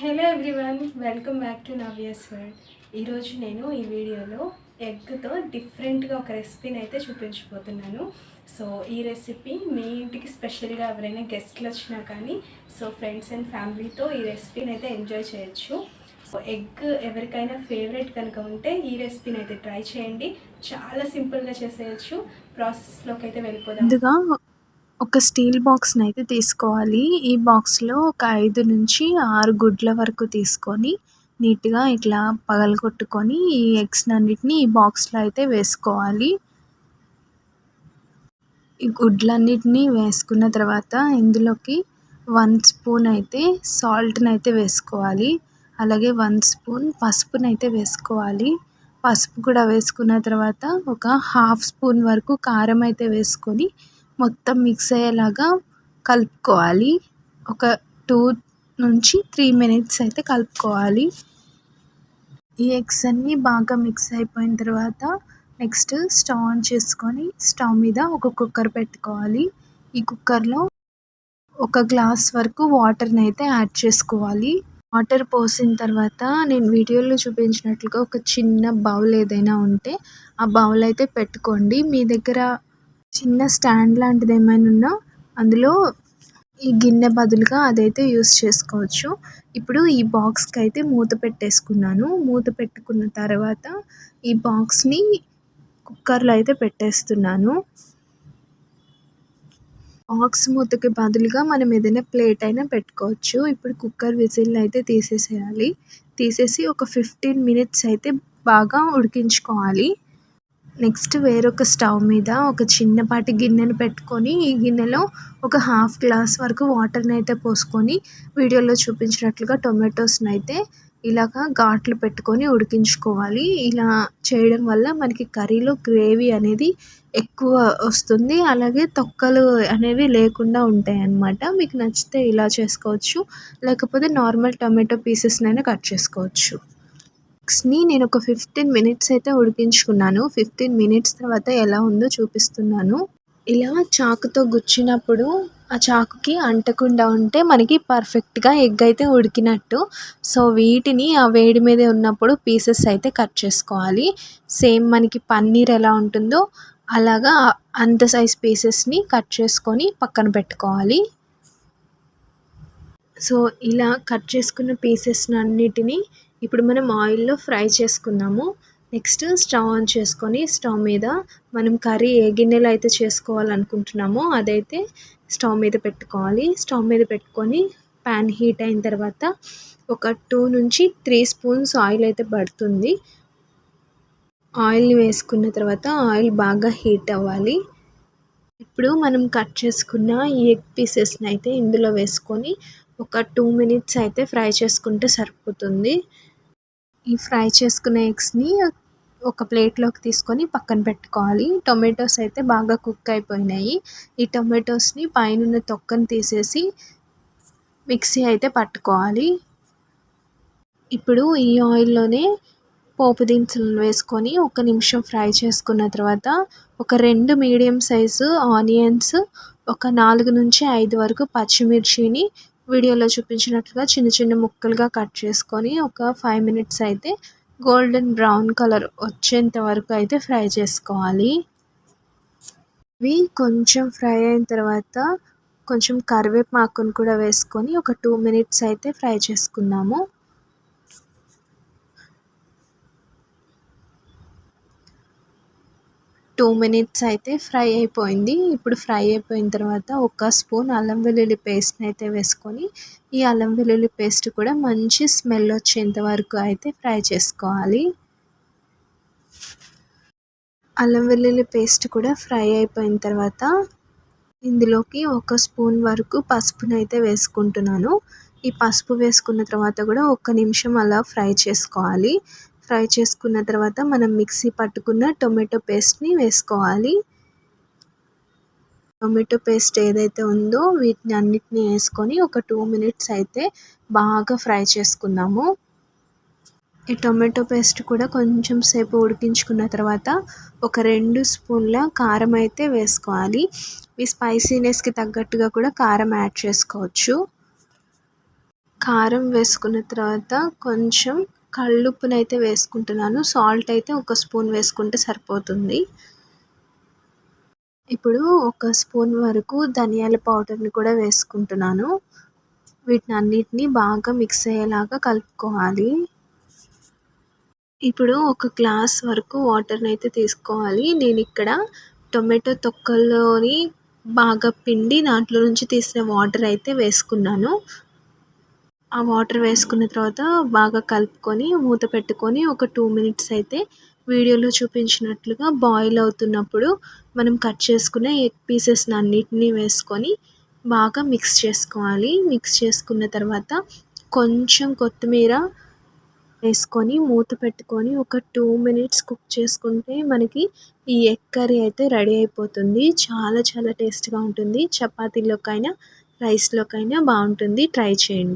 Hello everyone welcome back to Navya's world ఈరోజు నేను ఈ వీడియోలో ఎగ్తో డిఫరెంట్గా ఒక రెసిపీని అయితే చూపించబోతున్నాను. సో ఈ రెసిపీ మీ ఇంటికి స్పెషల్గా ఎవరైనా గెస్ట్లు వచ్చినా కానీ సో ఫ్రెండ్స్ అండ్ ఫ్యామిలీతో ఈ రెసిపీని అయితే ఎంజాయ్ చేయొచ్చు. సో ఎగ్ ఎవరికైనా ఫేవరెట్ కనుక ఉంటే ఈ రెసిపీని అయితే ట్రై చేయండి. చాలా సింపుల్గా చేసేయచ్చు. ప్రాసెస్లోకి అయితే వెళ్ళిపోదాం. ఒక స్టీల్ బాక్స్ని అయితే తీసుకోవాలి. ఈ బాక్స్లో ఒక ఐదు నుంచి ఆరు గుడ్ల వరకు తీసుకొని నీట్గా ఇట్లా పగలగొట్టుకొని ఈ ఎగ్స్ అన్నిటిని ఈ బాక్స్లో అయితే వేసుకోవాలి. ఈ గుడ్లన్నిటిని వేసుకున్న తర్వాత ఇందులోకి వన్ స్పూన్ అయితే సాల్ట్ని అయితే వేసుకోవాలి. అలాగే వన్ స్పూన్ పసుపుని అయితే వేసుకోవాలి. పసుపు కూడా వేసుకున్న తర్వాత ఒక హాఫ్ స్పూన్ వరకు కారం అయితే వేసుకొని మొత్తం మిక్స్ అయ్యేలాగా కలుపుకోవాలి. ఒక టూ నుంచి త్రీ మినిట్స్ అయితే కలుపుకోవాలి. ఈ ఎగ్స్ అన్నీ బాగా మిక్స్ అయిపోయిన తర్వాత నెక్స్ట్ స్టవ్ ఆన్ చేసుకొని స్టవ్ మీద ఒక కుక్కర్ పెట్టుకోవాలి. ఈ కుక్కర్లో ఒక గ్లాస్ వరకు వాటర్ని అయితే యాడ్ చేసుకోవాలి. వాటర్ పోసిన తర్వాత నేను వీడియోలో చూపించినట్లుగా ఒక చిన్న బౌల్ ఏదైనా ఉంటే ఆ బౌల్ అయితే పెట్టుకోండి. మీ దగ్గర చిన్న స్టాండ్ లాంటిది ఏమైనా ఉన్నా అందులో ఈ గిన్నె బదులుగా అదైతే యూస్ చేసుకోవచ్చు. ఇప్పుడు ఈ బాక్స్కి అయితే మూత పెట్టేసుకున్నాను. మూత పెట్టుకున్న తర్వాత ఈ బాక్స్ని కుక్కర్లో అయితే పెట్టేస్తున్నాను. బాక్స్ మూతకి బదులుగా మనం ఏదైనా ప్లేట్ అయినా పెట్టుకోవచ్చు. ఇప్పుడు కుక్కర్ విజిల్ అయితే తీసేసేయాలి. తీసేసి ఒక ఫిఫ్టీన్ మినిట్స్ అయితే బాగా ఉడికించుకోవాలి. నెక్స్ట్ వేరొక స్టవ్ మీద ఒక చిన్నపాటి గిన్నెను పెట్టుకొని ఈ గిన్నెలో ఒక హాఫ్ గ్లాస్ వరకు వాటర్ని అయితే పోసుకొని వీడియోలో చూపించినట్లుగా టొమాటోస్ని అయితే ఇలాగా ఘాట్లు పెట్టుకొని ఉడికించుకోవాలి. ఇలా చేయడం వల్ల మనకి కర్రీలో గ్రేవీ అనేది ఎక్కువ వస్తుంది. అలాగే తొక్కలు అనేవి లేకుండా ఉంటాయి అన్నమాట. మీకు నచ్చితే ఇలా చేసుకోవచ్చు. లేకపోతే నార్మల్ టొమాటో పీసెస్నైనా కట్ చేసుకోవచ్చు. ఎగ్స్ని నేను ఒక ఫిఫ్టీన్ మినిట్స్ అయితే ఉడికించుకున్నాను. ఫిఫ్టీన్ మినిట్స్ తర్వాత ఎలా ఉందో చూపిస్తున్నాను. ఇలా చాకుతో గుచ్చినప్పుడు ఆ చాకుకి అంటకుండా ఉంటే మనకి పర్ఫెక్ట్గా ఎగ్ అయితే ఉడికినట్టు. సో వీటిని ఆ వేడి మీద ఉన్నప్పుడు పీసెస్ అయితే కట్ చేసుకోవాలి. సేమ్ మనకి పన్నీర్ ఎలా ఉంటుందో అలాగా అంత సైజ్ పీసెస్ని కట్ చేసుకొని పక్కన పెట్టుకోవాలి. సో ఇలా కట్ చేసుకున్న పీసెస్ని అన్నిటినీ ఇప్పుడు మనం ఆయిల్లో ఫ్రై చేసుకున్నాము. నెక్స్ట్ స్టవ్ ఆన్ చేసుకొని స్టవ్ మీద మనం కర్రీ ఏ గిన్నెలో అయితే చేసుకోవాలనుకుంటున్నామో అదైతే స్టవ్ మీద పెట్టుకోవాలి. స్టవ్ మీద పెట్టుకొని ప్యాన్ హీట్ అయిన తర్వాత ఒక టూ నుంచి త్రీ స్పూన్స్ ఆయిల్ అయితే పడుతుంది. ఆయిల్ని వేసుకున్న తర్వాత ఆయిల్ బాగా హీట్ అవ్వాలి. ఇప్పుడు మనం కట్ చేసుకున్న ఈ ఎగ్ పీసెస్ని అయితే ఇందులో వేసుకొని ఒక టూ మినిట్స్ అయితే ఫ్రై చేసుకుంటే సరిపోతుంది. ఈ ఫ్రై చేసుకున్న ఎగ్స్ని ఒక ప్లేట్లోకి తీసుకొని పక్కన పెట్టుకోవాలి. టొమాటోస్ అయితే బాగా కుక్ అయిపోయినాయి. ఈ టొమాటోస్ని పైన తొక్కను తీసేసి మిక్సీ అయితే పట్టుకోవాలి. ఇప్పుడు ఈ ఆయిల్లోనే పోపు దినుసులు వేసుకొని ఒక నిమిషం ఫ్రై చేసుకున్న తర్వాత ఒక రెండు మీడియం సైజు ఆనియన్స్ ఒక నాలుగు నుంచి ఐదు వరకు పచ్చిమిర్చిని వీడియోలో చూపించినట్లుగా చిన్న చిన్న ముక్కలుగా కట్ చేసుకొని ఒక ఫైవ్ మినిట్స్ అయితే గోల్డెన్ బ్రౌన్ కలర్ వచ్చేంత వరకు అయితే ఫ్రై చేసుకోవాలి. ఇవి కొంచెం ఫ్రై అయిన తర్వాత కొంచెం కరివేపాకును కూడా వేసుకొని ఒక టూ మినిట్స్ అయితే ఫ్రై చేసుకున్నాము. టూ మినిట్స్ అయితే ఫ్రై అయిపోయింది. ఇప్పుడు ఫ్రై అయిపోయిన తర్వాత ఒక స్పూన్ అల్లం వెల్లుల్లి పేస్ట్ని అయితే వేసుకొని ఈ అల్లం వెల్లుల్లి పేస్ట్ కూడా మంచి స్మెల్ వచ్చేంత వరకు అయితే ఫ్రై చేసుకోవాలి. అల్లం వెల్లుల్లి పేస్ట్ కూడా ఫ్రై అయిపోయిన తర్వాత ఇందులోకి ఒక స్పూన్ వరకు పసుపును అయితే వేసుకుంటున్నాను. ఈ పసుపు వేసుకున్న తర్వాత కూడా ఒక్క నిమిషం అలా ఫ్రై చేసుకోవాలి. ఫ్రై చేసుకున్న తర్వాత మనం మిక్సీ పట్టుకున్న టొమాటో పేస్ట్ని వేసుకోవాలి. టొమాటో పేస్ట్ ఏదైతే ఉందో వీటిని అన్నిటిని వేసుకొని ఒక టూ మినిట్స్ అయితే బాగా ఫ్రై చేసుకుందాము. ఈ టొమాటో పేస్ట్ కూడా కొంచెం సేపు ఉడికించుకున్న తర్వాత ఒక రెండు స్పూన్ల కారం అయితే వేసుకోవాలి. మీ స్పైసీనెస్కి తగ్గట్టుగా కూడా కారం యాడ్ చేసుకోవచ్చు. కారం వేసుకున్న తర్వాత కొంచెం కళ్ళుప్పునైతే వేసుకుంటున్నాను. సాల్ట్ అయితే ఒక స్పూన్ వేసుకుంటే సరిపోతుంది. ఇప్పుడు ఒక స్పూన్ వరకు ధనియాల పౌడర్ని కూడా వేసుకుంటున్నాను. వీటిని అన్నిటినీ బాగా మిక్స్ అయ్యేలాగా కలుపుకోవాలి. ఇప్పుడు ఒక గ్లాస్ వరకు వాటర్ని అయితే తీసుకోవాలి. నేను ఇక్కడ టొమాటో తొక్కల్లోని బాగా పిండి దాంట్లో నుంచి తీసిన వాటర్ అయితే వేసుకున్నాను. ఆ వాటర్ వేసుకున్న తర్వాత బాగా కలుపుకొని మూత పెట్టుకొని ఒక టూ మినిట్స్ అయితే వీడియోలో చూపించినట్లుగా బాయిల్ అవుతున్నప్పుడు మనం కట్ చేసుకున్న ఎగ్ పీసెస్ని అన్నిటినీ వేసుకొని బాగా మిక్స్ చేసుకోవాలి. మిక్స్ చేసుకున్న తర్వాత కొంచెం కొత్తిమీర వేసుకొని మూత పెట్టుకొని ఒక టూ మినిట్స్ కుక్ చేసుకుంటే మనకి ఈ ఎగ్ కర్రీ అయితే రెడీ అయిపోతుంది. చాలా చాలా టేస్ట్గా ఉంటుంది. చపాతీలోకైనా రైస్లోకైనా బాగుంటుంది. ట్రై చేయండి.